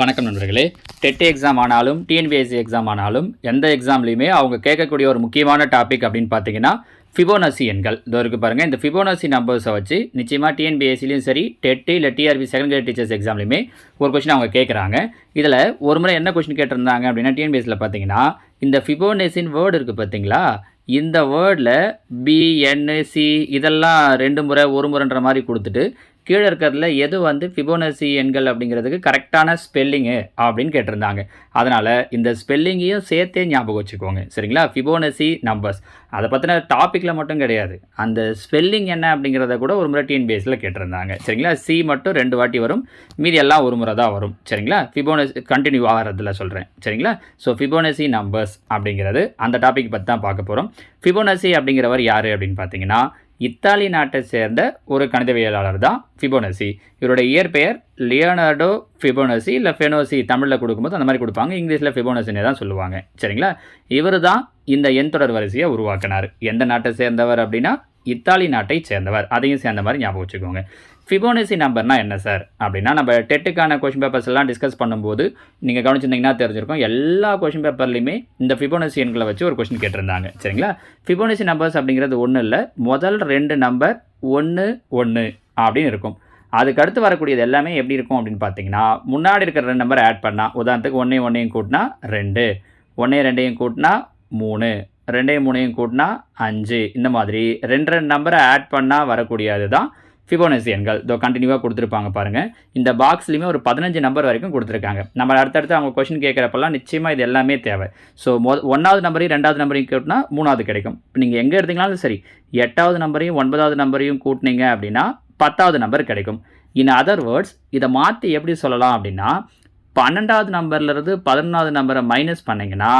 வணக்கம் நண்பர்களே. TET exam ஆனாலும் டிஎன்பிஎஸ்சி எக்ஸாம் ஆனாலும் எந்த எக்ஸாம்லையுமே அவங்க கேட்கக்கூடிய ஒரு முக்கியமான டாபிக் அப்படின்னு பார்த்தீங்கன்னா ஃபிபோனசி எண்கள். இதோ இருக்கு பாருங்கள் இந்த ஃபிபோனசி நம்பர்ஸை வச்சு நிச்சயமாக டிஎன்பிஎஸ்சிலையும் சரி டெட்டு இல்லை டிஆர்பி செகண்ட் கிரேட் டீச்சர்ஸ் எக்ஸாம்லையுமே ஒரு கொஷின் அவங்க கேட்குறாங்க. இதில் ஒரு முறை என்ன கொஷின் கேட்டிருந்தாங்க அப்படின்னா டிஎன்பிஎஸ்சியில் பார்த்தீங்கன்னா இந்த ஃபிபோனசின் வேர்டு இருக்குது பார்த்தீங்களா? இந்த வேர்டில் பிஎன்சி இதெல்லாம் ரெண்டு முறை ஒரு முறைன்ற மாதிரி கொடுத்துட்டு கீழே இருக்கிறதுல எது வந்து ஃபிபோனசி எண்கள் அப்படிங்கிறதுக்கு கரெக்டான ஸ்பெல்லிங்கு அப்படின்னு கேட்டிருந்தாங்க. அதனால் இந்த ஸ்பெல்லிங்கையும் சேர்த்தே ஞாபகம் வச்சுக்கோங்க. சரிங்களா? ஃபிபோனசி நம்பர்ஸ் அதை பற்றின டாப்பிக்கில் மட்டும் கிடையாது. அந்த ஸ்பெல்லிங் என்ன அப்படிங்கிறத கூட ஒரு முறை டிஎன்பிஎஸ்சில் கேட்டிருந்தாங்க. சரிங்களா? சி மட்டும் ரெண்டு வாட்டி வரும். மீதி எல்லாம் ஒரு முறை தான் வரும். சரிங்களா? ஃபிபோனசி கண்டினியூ ஆகிறதுல சொல்கிறேன் சரிங்களா? ஸோ ஃபிபோனசி நம்பர்ஸ் அப்படிங்கிறது அந்த டாபிக் பற்றி தான் பார்க்க போகிறோம் ஃபிபோனசி அப்படிங்கிறவர் யார் அப்படின்னு பார்த்தீங்கன்னா இத்தாலி நாட்டை சேர்ந்த ஒரு கணிதவியலாளர் தான் ஃபிபோனசி இவருடைய இயற்பெயர் லியோனார்டோ ஃபிபோனசி இல்லை ஃபெனோசி தமிழில் கொடுக்கும்போது அந்த மாதிரி கொடுப்பாங்க. இங்கிலீஷில் ஃபிபோனசினே தான் சொல்லுவாங்க. சரிங்களா? இவர் தான் இந்த எண் தொடர் வரிசையை உருவாக்கினார். எந்த நாட்டை சேர்ந்தவர் அப்படின்னா? இத்தாலி நாட்டை சேர்ந்தவர். அதையும் சேர்ந்த மாதிரி ஞாபகம் வச்சுக்கோங்க. ஃபிபோனசி நம்பர்னா என்ன சார் அப்படின்னா நம்ம டெட்டுக்கான கொஷின் பேப்பர்ஸ் எல்லாம் டிஸ்கஸ் பண்ணும்போது நீங்கள் கவனிச்சிருந்தீங்கன்னா தெரிஞ்சிருக்கும் எல்லா கொஷின் பேப்பர்லையுமே இந்த ஃபிபோனசி எண்களை வச்சு ஒரு கொஷின் கேட்டிருந்தாங்க. சரிங்களா? ஃபிபோனசி நம்பர்ஸ் அப்படிங்கிறது ஒன்றும் இல்லை. முதல் ரெண்டு நம்பர் ஒன்று ஒன்று அப்படின்னு இருக்கும். அதுக்கு அடுத்து வரக்கூடியது எல்லாமே எப்படி இருக்கும் அப்படின்னு பார்த்தீங்கன்னா முன்னாடி இருக்கிற ரெண்டு நம்பர் ஆட் பண்ணால் உதாரணத்துக்கு ஒன்றையும் ஒன்றையும் கூட்டினா ரெண்டு ஒன்றையும் ரெண்டையும் கூட்டினா மூணு ரெண்டையும் மூணையும் கூட்டினா அஞ்சு இந்த மாதிரி ரெண்டு ரெண்டு நம்பரை ஆட் பண்ணால் வரக்கூடியது தான் ஃபிபோனசி எண்கள் இதோ கண்டினியூவாக கொடுத்துருப்பாங்க பாருங்கள் இந்த பாக்ஸ்லையுமே ஒரு பதினஞ்சு நம்பர் வரைக்கும் கொடுத்துருக்காங்க. நம்ம அடுத்தடுத்து அவங்க கொஷின் கேட்குறப்பெல்லாம் நிச்சயமாக இது எல்லாமே தேவை. ஸோ மொ ஒன்றாவது நம்பரையும் ரெண்டாவது நம்பரையும் கூட்டினா மூணாவது கிடைக்கும். இப்போ நீங்கள் எங்கே எடுத்தீங்களாலும் சரி எட்டாவது நம்பரையும் ஒன்பதாவது நம்பரையும் கூட்டினீங்க அப்படின்னா பத்தாவது நம்பர் கிடைக்கும். இன் அதர் வேர்ட்ஸ் இதை மாற்றி எப்படி சொல்லலாம் அப்படின்னா பன்னெண்டாவது நம்பர்லேருந்து பதினொன்றாவது நம்பரை மைனஸ் பண்ணிங்கன்னா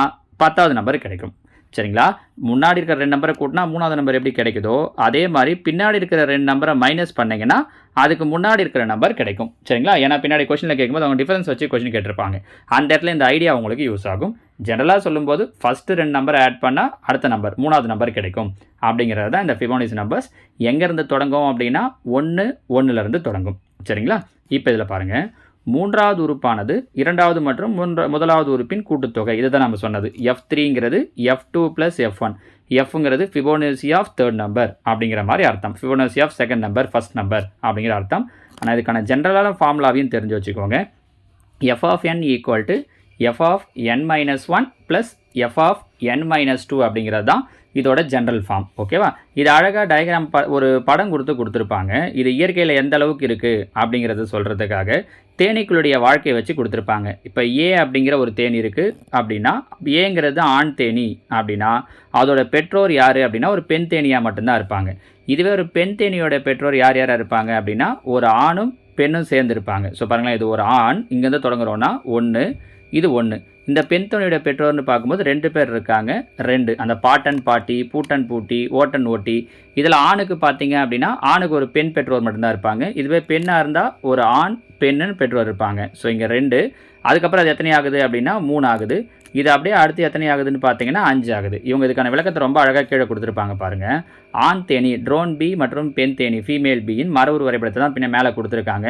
பத்தாவது நம்பர் கிடைக்கும். சரிங்களா? முன்னாடி இருக்கிற ரெண்டு நம்பரை கூட்டினா மூணாவது நம்பர் எப்படி கிடைக்குதோ அதே மாதிரி பின்னாடி இருக்கிற ரெண்டு நம்பரை மைனஸ் பண்ணிங்கன்னா அதுக்கு முன்னாடி இருக்கிற நம்பர் கிடைக்கும். சரிங்களா? ஏன்னா பின்னாடி கொஷனில் கேட்கும்போது அவங்க டிஃபரன்ஸ் வச்சு கொஷின் கேட்டிருப்பாங்க. அந்த இடத்துல இந்த ஐடியா உங்களுக்கு யூஸ் ஆகும். ஜென்ரலாக சொல்லும்போது ஃபஸ்ட்டு ரெண்டு நம்பர் ஆட் பண்ணால் அடுத்த நம்பர் மூணாவது நம்பர் கிடைக்கும். அப்படிங்கிறது தான் இந்த ஃபிபோனிஸ் நம்பர்ஸ் எங்கேருந்து தொடங்கும் அப்படின்னா ஒன்று ஒன்றுலேருந்து தொடங்கும். சரிங்களா? இப்போ இதில் பாருங்கள் மூன்றாவது உறுப்பானது இரண்டாவது மற்றும் மூன்று முதலாவது உறுப்பின் கூட்டுத்தொகை. இதுதான் நம்ம சொன்னது. F த்ரீங்கிறது F two plus F one எஃப்ங்கிறது Fibonacci of third number அப்படிங்கிற மாதிரி அர்த்தம். Fibonacci of second number first number அப்படிங்கிற அர்த்தம். ஆனால் இதுக்கான ஜென்ரலான ஃபார்முலாவையும் தெரிஞ்சு வச்சுக்கோங்க. F of n equal to F of n minus one plus F of n minus two அப்படிங்கிறது தான் இதோட ஜென்ரல் ஃபார்ம் ஓகேவா இது அழகாக டயக்ராம் ப ஒரு படம் கொடுத்து கொடுத்துருப்பாங்க. இது இயற்கையில் எந்த அளவுக்கு இருக்குது அப்படிங்கிறத சொல்கிறதுக்காக தேனீக்களுடைய வாழ்க்கையை வச்சு கொடுத்துருப்பாங்க. இப்போ ஏ அப்படிங்கிற ஒரு தேனி இருக்குது அப்படின்னா ஏங்கிறது ஆண் தேனி அப்படின்னா அதோட பெற்றோர் யார் அப்படின்னா ஒரு பெண் தேனியாக மட்டும்தான் இருப்பாங்க. இதுவே ஒரு பெண் தேனியோட பெற்றோர் யார் யாராக இருப்பாங்க அப்படின்னா ஒரு ஆணும் பெண்ணும் சேர்ந்துருப்பாங்க. ஸோ பாருங்களேன் இது ஒரு ஆண் இங்கேருந்து தொடங்குறோன்னா ஒன்று இது ஒன்று இந்த பெண் துணையோட பெற்றோர்னு பார்க்கும்போது ரெண்டு பேர் இருக்காங்க. ரெண்டு. அந்த பாட்டன் பாட்டி பூட்டன் பூட்டி ஓட்டன் ஓட்டி இதில் ஆணுக்கு பார்த்தீங்க அப்படின்னா ஆணுக்கு ஒரு பெண் பெற்றோர் மட்டும்தான் இருப்பாங்க. இதுவே பெண்ணாக இருந்தால் ஒரு ஆண் பெண்ணுன்னு பெற்றோர் இருப்பாங்க. ஸோ இங்கே ரெண்டு. அதுக்கப்புறம் அது எத்தனை ஆகுது அப்படின்னா மூணு ஆகுது. இது அப்படியே அடுத்து எத்தனை ஆகுதுன்னு பார்த்தீங்கன்னா அஞ்சு ஆகுது. இவங்க இதுக்கான விளக்கத்தை ரொம்ப அழகாக கீழே கொடுத்துருப்பாங்க பாருங்கள் ஆண் தேனி ட்ரோன் பி மற்றும் பெண் தேனி ஃபீமேல் பியின் மரபு வரைபடத்தை தான் பின்ன மேலே கொடுத்துருக்காங்க.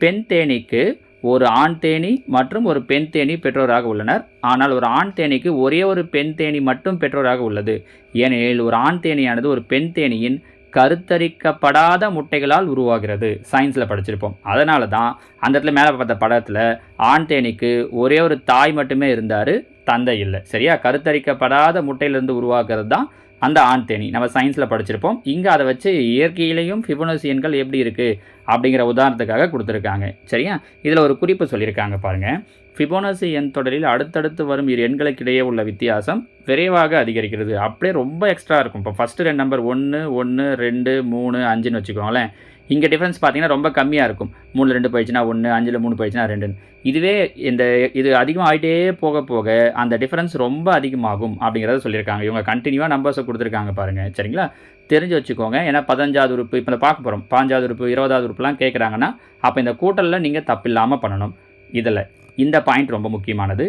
பெண் தேனிக்கு ஒரு ஆண் தேனி மற்றும் ஒரு பெண் தேனி பெற்றோராக உள்ளனர். ஆனால் ஒரு ஆண் தேனிக்கு ஒரே ஒரு பெண் தேனி மட்டும் பெற்றோராக உள்ளது. ஏனெனில் ஒரு ஆண் தேனியானது ஒரு பெண் தேனியின் கருத்தரிக்கப்படாத முட்டைகளால் உருவாகிறது. சயின்ஸில் படிச்சிருப்போம். அதனால தான் அந்த இடத்துல மேலே பார்த்த படத்தில் ஆண் தேனிக்கு ஒரே ஒரு தாய் மட்டுமே இருந்தார் தந்தை இல்லை. சரியா? கருத்தரிக்கப்படாத முட்டையிலிருந்து உருவாகிறது தான் அந்த ஆண் தேனி நம்ம சயின்ஸில் படிச்சிருப்போம். இங்கே அதை வச்சு இயற்கையிலையும் ஃபிபனோசி எண்கள் எப்படி இருக்குது அப்படிங்கிற உதாரணத்துக்காக கொடுத்துருக்காங்க. சரியா? இதில் ஒரு குறிப்பு சொல்லியிருக்காங்க பாருங்கள் ஃபிபோனசி எண் தொடரில் அடுத்தடுத்து வரும் இரு எண்களுக்கிடையே உள்ள வித்தியாசம் விரைவாக அதிகரிக்கிறது. அப்படியே ரொம்ப எக்ஸ்ட்ரா இருக்கும். இப்போ ஃபஸ்ட்டு ரெண்டு நம்பர் ஒன்று ஒன்று ரெண்டு மூணு அஞ்சுன்னு வச்சுக்கோங்களேன். இங்கே டிஃப்ரென்ஸ் பார்த்தீங்கன்னா ரொம்ப கம்மியாக இருக்கும். மூணில் ரெண்டு போயிடுச்சுன்னா ஒன்று அஞ்சில் மூணு போயிடுச்சுன்னா ரெண்டுன்னு. இதுவே இந்த இது அதிகமாக ஆகிட்டே போக போக அந்த டிஃப்ரென்ஸ் ரொம்ப அதிகமாகும் அப்படிங்கிறத சொல்லியிருக்காங்க. இவங்க கண்டினியூவாக நம்பர்ஸை கொடுத்துருக்காங்க பாருங்கள் சரிங்களா? தெரிஞ்சு வச்சுக்கோங்க. ஏன்னா பதினஞ்சாவது உறுப்பு இப்போ பார்க்க போகிறோம் பாஞ்சாவது உறுப்பு இருபதாவது உறுப்புலாம் கேட்குறாங்கன்னா அப்போ இந்த கூட்டலில் நீங்கள் தப்பில்லாமல் பண்ணணும். இதில் இந்த பாயிண்ட் ரொம்ப முக்கியமானது.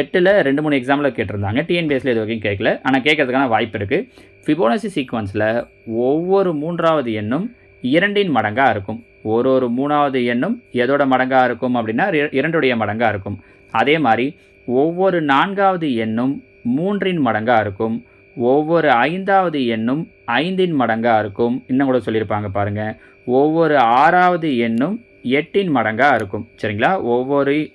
எட்டில் ரெண்டு மூணு எக்ஸாமில் கேட்டிருந்தாங்க. டிஎன்பிஎஸ்சில் இது வரைக்கும் கேட்கல. ஆனால் கேட்கறதுக்கான வாய்ப்பு இருக்குது ஃபிபோனசி சீக்வன்ஸில் ஒவ்வொரு மூன்றாவது எண்ணும் இரண்டின் மடங்காக இருக்கும். ஒரு ஒரு மூணாவது எண்ணும் எதோட மடங்காக இருக்கும் அப்படின்னா இரண்டுடைய மடங்காக இருக்கும். அதே மாதிரி ஒவ்வொரு நான்காவது எண்ணும் மூன்றின் மடங்காக இருக்கும். ஒவ்வொரு ஐந்தாவது எண்ணும் ஐந்தின் மடங்காக இருக்கும். இன்னும் கூட சொல்லியிருப்பாங்க பாருங்கள் ஒவ்வொரு ஆறாவது எண்ணும் எட்டின் மடங்காக இருக்கும். சரிங்களா? ஒவ்வொரு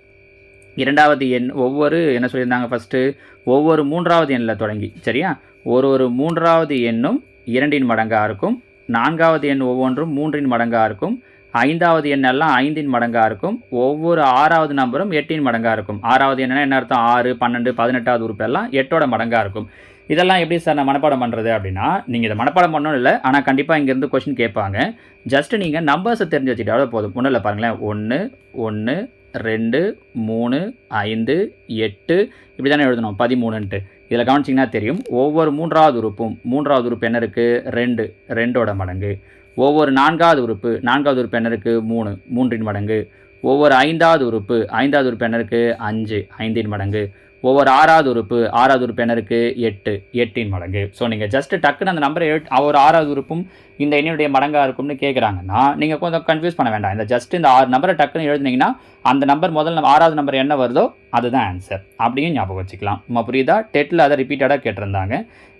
இரண்டாவது எண் ஒவ்வொரு என்ன சொல்லியிருந்தாங்க ஃபஸ்ட்டு ஒவ்வொரு மூன்றாவது எண்ணில் தொடங்கி. சரியா? ஒரு ஒரு மூன்றாவது எண்ணும் இரண்டின் மடங்காக இருக்கும். நான்காவது எண் ஒவ்வொன்றும் மூன்றின் மடங்காக இருக்கும் ஐந்தாவது எண்ணெல்லாம் ஐந்தின் மடங்காக இருக்கும் ஒவ்வொரு ஆறாவது நம்பரும் எட்டின் மடங்காக இருக்கும் ஆறாவது எண்ணெனா என்ன அர்த்தம்? ஆறு பன்னெண்டு பதினெட்டாவது உறுப்பெல்லாம் எட்டோட மடங்காக இருக்கும் இதெல்லாம் எப்படி சார் நான் மனப்பாடம் பண்ணுறது அப்படின்னா நீங்கள் இதை மனப்பாடம் பண்ணணும் இல்லை ஆனால் கண்டிப்பாக இங்கேருந்து கொஷின் கேட்பாங்க. ஜஸ்ட் நீங்கள் நம்பர்ஸை தெரிஞ்சு வச்சுக்கிட்டாலும் போதும். ஒன்றும் இல்லை பாருங்களேன். ஒன்று ஒன்று ரெண்டு மூணு ஐந்து எட்டு இப்படி தானே எழுதணும். பதிமூணுன்ட்டு. இதில் கவனிச்சிங்கன்னா தெரியும். ஒவ்வொரு மூன்றாவது உறுப்பும் மூன்றாவது உறுப்பு என்ன இருக்குது ரெண்டு ரெண்டோட மடங்கு. ஒவ்வொரு நான்காவது உறுப்பு நான்காவது உறுப்பு என்ன இருக்குது மூணு மூன்றின் மடங்கு. ஒவ்வொரு ஐந்தாவது உறுப்பு ஐந்தாவது உறுப்பு என்ன இருக்குது அஞ்சு ஐந்தின் மடங்கு. ஒவ்வொரு ஆறாவது உறுப்பு ஆறாவது உறுப்பு என்ன இருக்குது எட்டு. எட்டின் மடங்கு. ஸோ நீங்கள் ஜஸ்ட் டக்குன்னு அந்த நம்பரை எழு ஒரு ஆறாவது உறுப்பும் இந்த எண்ணினுடைய மடங்காக இருக்கும்னு கேட்குறாங்கன்னா நீங்கள் கொஞ்சம் கன்ஃபியூஸ் பண்ண வேண்டாம். இந்த ஜஸ்ட் இந்த ஆறு நம்பரை டக்குன்னு எழுதுனீங்கன்னா அந்த நம்பர் முதல் ஆறாவது நம்பர் என்ன வருதோ அதுதான் ஆன்சர் அப்படியும் ஞாபகம் வச்சுக்கலாம். நம்ம புரியுதா? டெட்டில் அதை ரிப்பீட்டடாக கேட்டிருந்தாங்க.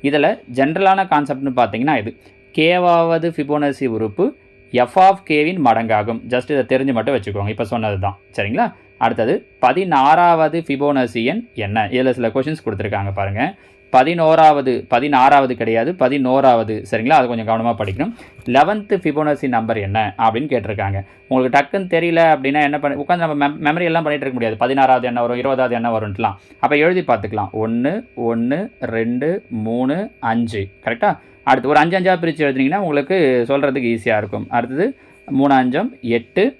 இதில் ஜென்ரலான கான்செப்ட்னு பார்த்தீங்கன்னா இது. கேவாவது ஃபிபோனசி உறுப்பு எஃப் ஆஃப் கேவின் மடங்காகும். ஜஸ்ட் இதை தெரிஞ்சு மட்டும் வச்சுக்கோங்க. இப்போ சொன்னது தான் சரிங்களா? அடுத்தது பதினாறாவது ஃபிபோனசி எண் என்ன? இதில் சில கொஷின்ஸ் கொடுத்துருக்காங்க பாருங்கள் பதினோராவது பதினாறாவது கிடையாது பதினோராவது. சரிங்களா? அது கொஞ்சம் கவனமாக படிக்கணும். லெவன்த்து ஃபிபோனசி நம்பர் என்ன? அப்படின்னு கேட்டிருக்காங்க. உங்களுக்கு டக்குன்னு தெரியல அப்படின்னா என்ன பண்ணி உட்காந்து நம்ம மெம் மெமரி எல்லாம் பண்ணிகிட்டு இருக்க முடியாது. பதினாறாவது என்ன வரும் இருபதாவது என்ன வரும்ட்டுலாம். அப்போ எழுதி பார்த்துக்கலாம். ஒன்று ஒன்று ரெண்டு மூணு அஞ்சு. கரெக்டாக அடுத்து ஒரு அஞ்சு அஞ்சாக பிரித்து எழுதுனீங்கன்னா உங்களுக்கு சொல்கிறதுக்கு ஈஸியாக இருக்கும். அடுத்தது மூணு அஞ்சம் எட்டு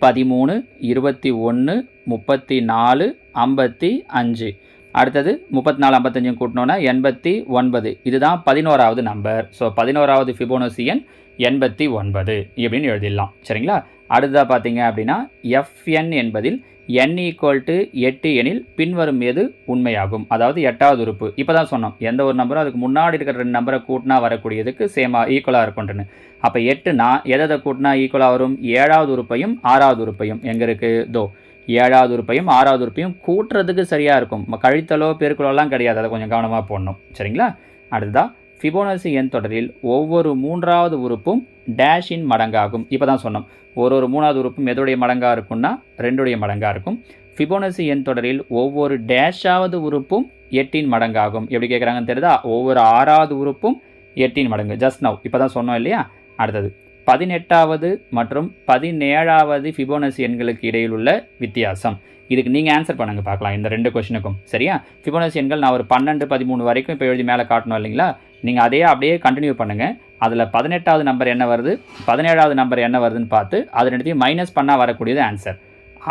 பதிமூணு இருபத்தி ஒன்று முப்பத்தி நாலு ஐம்பத்தி அஞ்சு. அடுத்தது முப்பத்தி நாலு ஐம்பத்தஞ்சும் கூட்டினோன்னா எண்பத்தி ஒன்பது. இதுதான் பதினோராவது நம்பர். ஸோ பதினோராவது ஃபிபோனோசி எண் எண்பத்தி ஒன்பது. இப்படின்னு எழுதிடலாம். சரிங்களா? அடுத்ததாக பார்த்தீங்க அப்படின்னா எஃப்என் என்பதில் என் ஈக்குவல் டு எட்டு எனில் பின்வரும் எது உண்மையாகும். அதாவது எட்டாவது உறுப்பு. இப்போ தான் சொன்னோம். எந்த ஒரு நம்பரும் அதுக்கு முன்னாடி இருக்கிற ரெண்டு நம்பரை கூட்டினா வரக்கூடியதுக்கு சேமாக ஈக்குவலாக இருக்கும்ட்டுன்னு அப்போ எட்டுனா எதை எதை கூட்டினா ஈக்குவலாக வரும்? ஏழாவது உறுப்பையும் ஆறாவது உறுப்பையும். எங்கே இருக்குது தோ ஏழாவது உறுப்பையும் ஆறாவது உறுப்பையும் கூட்டுறதுக்கு சரியாக இருக்கும். கழித்தலோ பெருக்கலோலாம் கிடையாது. அதை கொஞ்சம் கவனமாக போடணும். சரிங்களா? அடுத்ததா ஃபிபோனசி எண் தொடரில் ஒவ்வொரு மூன்றாவது உறுப்பும் டேஷின் மடங்காகும். இப்போ தான் சொன்னோம். ஒரு ஒரு மூணாவது உறுப்பும் எதோடைய மடங்காக இருக்கும்னா ரெண்டுடைய மடங்காக இருக்கும். ஃபிபோனசி எண் தொடரில் ஒவ்வொரு டேஷாவது உறுப்பும் எட்டின் மடங்காகும். எப்படி கேட்குறாங்கன்னு தெரியுதா? ஒவ்வொரு ஆறாவது உறுப்பும் எட்டின் மடங்கு. ஜஸ்ட் நவ் இப்போ தான் சொன்னோம் இல்லையா? அடுத்தது. பதினெட்டாவது மற்றும் பதினேழாவது ஃபிபோனசி எண்களுக்கு இடையில் உள்ள வித்தியாசம். இதுக்கு நீங்கள் ஆன்சர் பண்ணுங்க பார்க்கலாம். இந்த ரெண்டு கொஷினுக்கும் சரியா? ஃபிபோனசி எண்கள் நான் ஒரு பன்னெண்டு பதிமூணு வரைக்கும் இப்போ எழுதி மேலே காட்டணும் இல்லைங்களா? நீங்கள் அதே அப்படியே கண்டினியூ பண்ணுங்கள் அதில் பதினெட்டாவது நம்பர் என்ன வருது? பதினேழாவது நம்பர் என்ன வருதுன்னு பார்த்து அது ரெண்டுத்தையும் மைனஸ் பண்ணால் வரக்கூடியது ஆன்சர்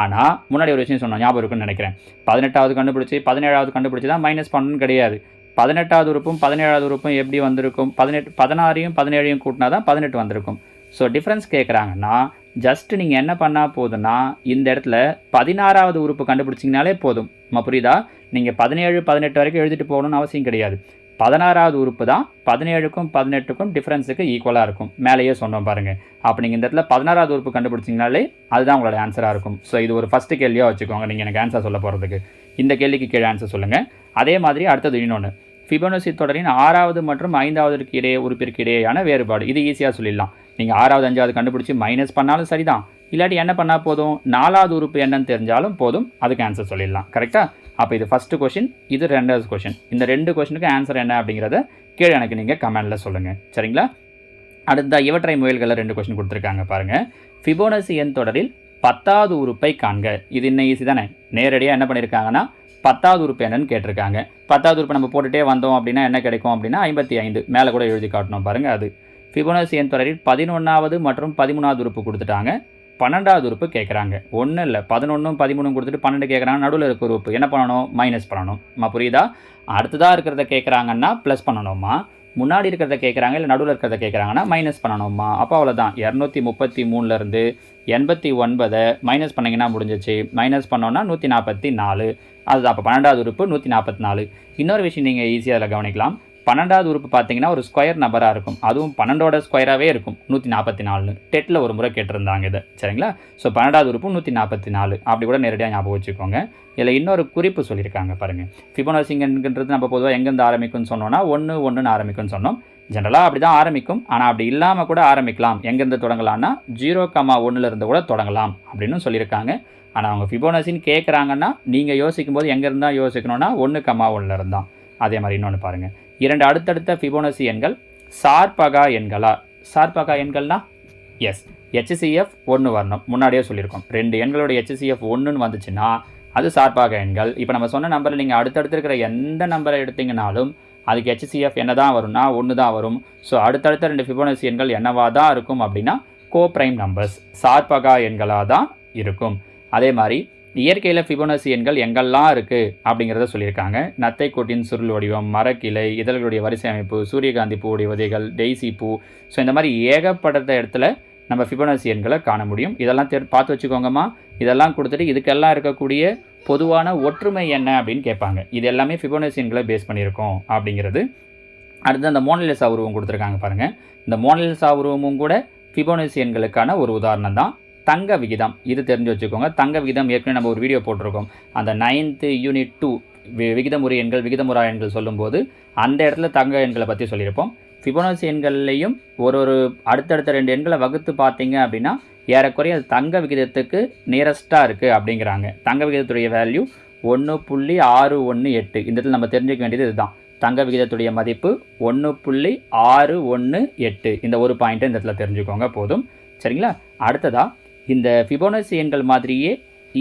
ஆனால் முன்னாடி ஒரு விஷயம் சொன்னோம் ஞாபகம் இருக்குன்னு நினைக்கிறேன். பதினெட்டாவது கண்டுபிடிச்சி பதினேழாவது கண்டுபிடிச்சி தான் மைனஸ் பண்ணணும்னு கிடையாது. பதினெட்டாவது உறுப்பும் பதினேழாவது உறுப்பும் எப்படி வந்திருக்கும்? பதினெட்டு பதினாறையும் பதினேழையும் கூட்டினா தான் பதினெட்டு வந்திருக்கும். ஸோ டிஃப்ரென்ஸ் கேட்குறாங்கன்னா ஜஸ்ட் நீங்கள் என்ன பண்ணால் போதும்னா இந்த இடத்துல பதினாறாவது உறுப்பு கண்டுபிடிச்சிங்கனாலே போதும். நம்ம புரியுதா? நீங்கள் பதினேழு பதினெட்டு வரைக்கும் எழுதிட்டு போகணும்னு அவசியம் கிடையாது. பதினாறாவது உறுப்பு தான் பதினேழுக்கும் பதினெட்டுக்கும் டிஃப்ரென்ஸுக்கு ஈக்குவலாக இருக்கும். மேலேயே சொன்னோம் பாருங்கள் அப்போ நீங்கள் இந்த இடத்துல பதினாறாவது உறுப்பு கண்டுபிடிச்சிங்கனாலே அதுதான் உங்களோட ஆன்சராக இருக்கும். ஸோ இது ஒரு ஃபஸ்ட்டு கேள்வியாக வச்சுக்கோங்க. நீங்கள் எனக்கு ஆன்சர் சொல்ல போகிறதுக்கு இந்த கேள்விக்கு கீழே ஆன்சர் சொல்லுங்கள் அதே மாதிரி அடுத்தது இன்னொன்று ஃபிபோனசி தொடரின் ஆறாவது மற்றும் ஐந்தாவதுக்கு இடையே உறுப்பிற்கு இடையேயான வேறுபாடு. இது ஈஸியாக சொல்லிடலாம். நீங்கள் ஆறாவது அஞ்சாவது கண்டுபிடிச்சி மைனஸ் பண்ணாலும் சரிதான். இல்லாட்டி என்ன பண்ணால் போதும்? நாலாவது உறுப்பு என்னன்னு தெரிஞ்சாலும் போதும். அதுக்கு ஆன்சர் சொல்லிடலாம். கரெக்டாக அப்போ இது ஃபஸ்ட்டு கொஷின் இது ரெண்டாவது கொஷின் இந்த ரெண்டு கொஷினுக்கு ஆன்சர் என்ன அப்படிங்கிறத கீழே எனக்கு நீங்கள் கமெண்டில் சொல்லுங்கள் சரிங்களா? அடுத்த இவற்றை முயல்களில் ரெண்டு கொஷின் கொடுத்துருக்காங்க பாருங்கள் ஃபிபோனசி எண் தொடரில் பத்தாவது உறுப்பை காண்க. இது இன்னும் ஈஸி தானே? நேரடியாக என்ன பண்ணியிருக்காங்கன்னா பத்தாவது உறுப்பு என்னன்னு கேட்டிருக்காங்க. பத்தாவது உறுப்பு நம்ம போட்டுகிட்டே வந்தோம் அப்படின்னா என்ன கிடைக்கும் அப்படின்னா ஐம்பத்தி ஐந்து. மேலே கூட எழுதி காட்டணும் பாருங்கள் அது. ஃபிபோனசி எண் தொடரில் பதினொன்றாவது மற்றும் பதிமூணாவது உறுப்பு கொடுத்துட்டாங்க. பன்னெண்டாவது உறுப்பு கேட்குறாங்க. ஒன்றும் இல்லை. பதினொன்றும் பதிமூணும் கொடுத்துட்டு பன்னெண்டு கேட்குறாங்க. நடுவில் இருக்க உறுப்பு. என்ன பண்ணணும்? மைனஸ் பண்ணணும். புரியுதா? அடுத்ததாக இருக்கிறத கேட்குறாங்கன்னா ப்ளஸ் பண்ணணுமா முன்னாடி இருக்கிறத கேட்குறாங்க இல்லை நடுவில் இருக்கிறத கேட்குறாங்கன்னா மைனஸ் பண்ணணுமா அப்போ அவ்வளோதான் இரநூத்தி முப்பத்தி மூணுலேருந்து எண்பத்தி ஒன்பதை மைனஸ் பண்ணிங்கன்னா முடிஞ்சிச்சு. மைனஸ் பண்ணோன்னா நூற்றி நாற்பத்தி நாலு. அதுதான். அப்போ பன்னெண்டாவது உறுப்பு நூற்றி நாற்பத்தி நாலு. இன்னொரு விஷயம் நீங்கள் ஈஸியாக அதில் கவனிக்கலாம். பன்னெண்டாவது உறுப்பு பார்த்தீங்கன்னா ஒரு ஸ்கொயர் நம்பராக இருக்கும். அதுவும் பன்னெண்டோட ஸ்கொயராகவே இருக்கும். நூற்றி நாற்பத்தி நாலுன்னு டெட்டில் ஒரு முறை கேட்டிருந்தாங்க இதை. சரிங்களா? ஸோ பன்னெண்டாவது உறுப்பு நூற்றி நாற்பத்தி நாலு அப்படி கூட நேரடியாக ஞாபகம் வச்சுக்கோங்க. இதில் இன்னொரு குறிப்பு சொல்லியிருக்காங்க பாருங்கள் ஃபிபோனாசிங்கன்றது நம்ம பொதுவாக எங்கேருந்து ஆரம்பிக்கும்னு சொன்னோன்னா ஒன்று ஒன்றுன்னு ஆரம்பிக்கும்னு சொன்னோம். ஜென்ரலாக அப்படி தான் ஆரம்பிக்கும். ஆனால் அப்படி இல்லாமல் கூட ஆரம்பிக்கலாம். எங்கேருந்து தொடங்கலாம்னா ஜீரோ கமா ஒன்றுலேருந்து கூட தொடங்கலாம் அப்படின்னு சொல்லியிருக்காங்க. ஆனால் அவங்க ஃபிபோனசின்னு கேட்குறாங்கன்னா நீங்கள் யோசிக்கும் போது எங்கேருந்து தான் யோசிக்கணும்னா ஒன்று கமா ஒன்றுலேருந்து தான். அதே மாதிரி இன்னொன்று பாருங்கள் இரண்டு அடுத்தடுத்த ஃபிபோனசி எண்கள் சார்பகா எண்களா? சார்பகா எண்கள்னா எஸ் ஹெச்சிசிஎஃப் ஒன்று வரணும். முன்னாடியே சொல்லியிருக்கோம். ரெண்டு எண்களோட ஹெச்சிசிஎஃப் ஒன்றுன்னு வந்துச்சுன்னா அது சார்பாக எண்கள். இப்போ நம்ம சொன்ன நம்பரில் நீங்கள் அடுத்தடுத்து இருக்கிற எந்த நம்பரை எடுத்தீங்கனாலும் அதுக்கு ஹெச்சிசிஎஃப் என்ன தான் வரும்னா ஒன்று தான் வரும். ஸோ அடுத்தடுத்த ரெண்டு ஃபிபோனசி எண்கள் என்னவாக தான் இருக்கும் அப்படின்னா கோ ப்ரைம் நம்பர்ஸ் சார்பகா எண்களாக தான் இருக்கும். அதே மாதிரி இயற்கையில் ஃபிபோனசி எண்கள் எங்கெல்லாம் இருக்குது அப்படிங்கிறத சொல்லியிருக்காங்க. நத்தை கோட்டின் சுருள் வடிவம் மரக்கிளை இதழ்களுடைய வரிசை அமைப்பு சூரியகாந்தி பூவுடைய விதைகள் டெய்சி பூ. ஸோ இந்த மாதிரி ஏகப்பட்ட இடத்துல நம்ம ஃபிபோனசி எண்களை காண முடியும். இதெல்லாம் தெரி பார்த்து வச்சுக்கோங்கம்மா. இதெல்லாம் கொடுத்துட்டு இதுக்கெல்லாம் இருக்கக்கூடிய பொதுவான ஒற்றுமை என்ன அப்படின்னு கேட்பாங்க. இது எல்லாமே ஃபிபோனசி எண்களை பேஸ் பண்ணியிருக்கோம் அப்படிங்கிறது. அடுத்து அந்த மோனலிசா உருவம் கொடுத்துருக்காங்க பாருங்கள் இந்த மோனலிசா உருவமும் கூட ஃபிபோனசி எண்களுக்கான ஒரு உதாரணம் தான். தங்க விகிதம் இது தெரிஞ்சு வச்சுக்கோங்க. தங்க விகிதம் ஏற்கனவே நம்ம ஒரு வீடியோ போட்டிருக்கோம். அந்த நைன்த்து யூனிட் டூ விகிதமுறை எண்கள் விகிதமுறா எண்கள் சொல்லும்போது அந்த இடத்துல தங்க எண்களை பற்றி சொல்லியிருப்போம். ஃபிபோனாசி எண்கள்லையும் ஒரு ஒரு அடுத்தடுத்த ரெண்டு எண்களை வகுத்து பார்த்தீங்க அப்படின்னா ஏறக்குறைய அது தங்க விகிதத்துக்கு நியரஸ்ட்டாக இருக்குது அப்படிங்கிறாங்க. தங்க விகிதத்துடைய வேல்யூ ஒன்று புள்ளி ஆறு ஒன்று எட்டு. இந்த இடத்துல நம்ம தெரிஞ்சுக்க வேண்டியது இதுதான். தங்க விகிதத்துடைய மதிப்பு ஒன்று புள்ளி ஆறு ஒன்று எட்டு. இந்த ஒரு பாயிண்ட்டை இந்த இடத்துல தெரிஞ்சுக்கோங்க போதும். சரிங்களா? அடுத்ததாக இந்த ஃபிபோனசி எண்கள் மாதிரியே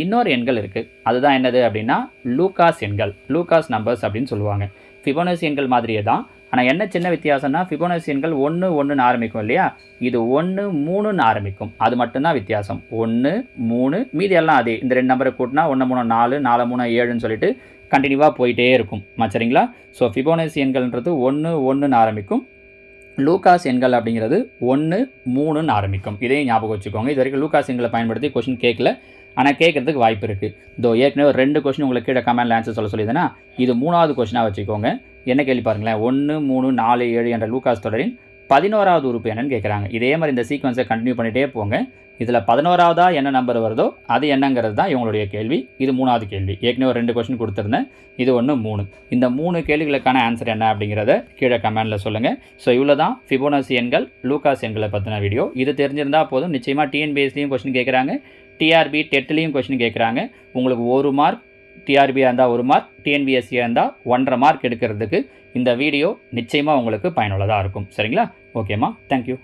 இன்னொரு எண்கள் இருக்குது அதுதான் என்னது அப்படின்னா லூகாஸ் எண்கள். லூகாஸ் நம்பர்ஸ் அப்படின்னு சொல்லுவாங்க. ஃபிபோனசி எண்கள் மாதிரியே தான். ஆனால் என்ன சின்ன வித்தியாசம்னா ஃபிபோனசி எண்கள் ஒன்று ஒன்றுன்னு ஆரம்பிக்கும் இல்லையா? இது ஒன்று மூணுன்னு ஆரம்பிக்கும். அது மட்டும்தான் வித்தியாசம். ஒன்று மூணு மீதி எல்லாம் அதே. இந்த ரெண்டு நம்பரை கூட்டினா ஒன்று மூணு நாலு நாலு மூணு ஏழுன்னு சொல்லிட்டு கண்டினியூவாக போயிட்டே இருக்கும். சரிங்களா? ஸோ ஃபிபோனசி எண்கள்ன்றது ஒன்று ஒன்றுன்னு ஆரம்பிக்கும். லூகாஸ் எண்கள் அப்படிங்கிறது ஒன்று மூணுன்னு ஆரம்பிக்கும். இதையும் ஞாபகம் வச்சுக்கோங்க. இது வரைக்கும் லூகாஸ் எண்களை பயன்படுத்தி கொஷின் கேட்கல. ஆனால் கேட்குறதுக்கு வாய்ப்பு இருக்குது இதோ ஏற்கனவே ஒரு ரெண்டு கொஷின் உங்களுக்கு கீழே கமெண்ட் ஆன்சர் சொல்ல சொல்லிதுன்னா இது மூணாவது கொஷினாக வச்சுக்கோங்க. என்ன கேள்வி பாருங்களேன். ஒன்று மூணு நாலு ஏழு என்ற லூகாஸ் தொடரின் பதினோராவது உறுப்பு என்னன்னு கேட்குறாங்க. இதே மாதிரி இந்த சீக்வன்ஸை கண்டினியூ பண்ணிகிட்டே போங்க. இதில் பதினோராவதாக என்ன நம்பர் வருதோ அது என்னங்கிறது தான் இவங்களுடைய கேள்வி. இது மூணாவது கேள்வி. ஏற்கனவே ஒரு ரெண்டு கொஸ்டின் கொடுத்துருந்தேன். இது ஒன்று மூணு. இந்த மூணு கேள்விகளுக்கான ஆன்சர் என்ன அப்படிங்கிறத கீழே கமெண்டில் சொல்லுங்கள் ஸோ இவ்வளோ தான் ஃபிபோனாசி எண்கள் லூகாஸ் எண்களை பற்றின வீடியோ இது தெரிஞ்சிருந்தால் போதும். நிச்சயமாக டிஎன்பிஎஸ்லேயும் கொஸ்டின் கேட்குறாங்க டிஆர்பி டெட்லேயும் கொஸ்டின் கேட்குறாங்க உங்களுக்கு ஒரு மார்க் டிஆர்பியாக இருந்தால் ஒரு மார்க் டிஎன்பிஎஸ்சியாக இருந்தால் ஒன்றரை மார்க் எடுக்கிறதுக்கு இந்த வீடியோ நிச்சயமாக உங்களுக்கு பயனுள்ளதாக இருக்கும். சரிங்களா? ஓகேம்மா தேங்க்யூ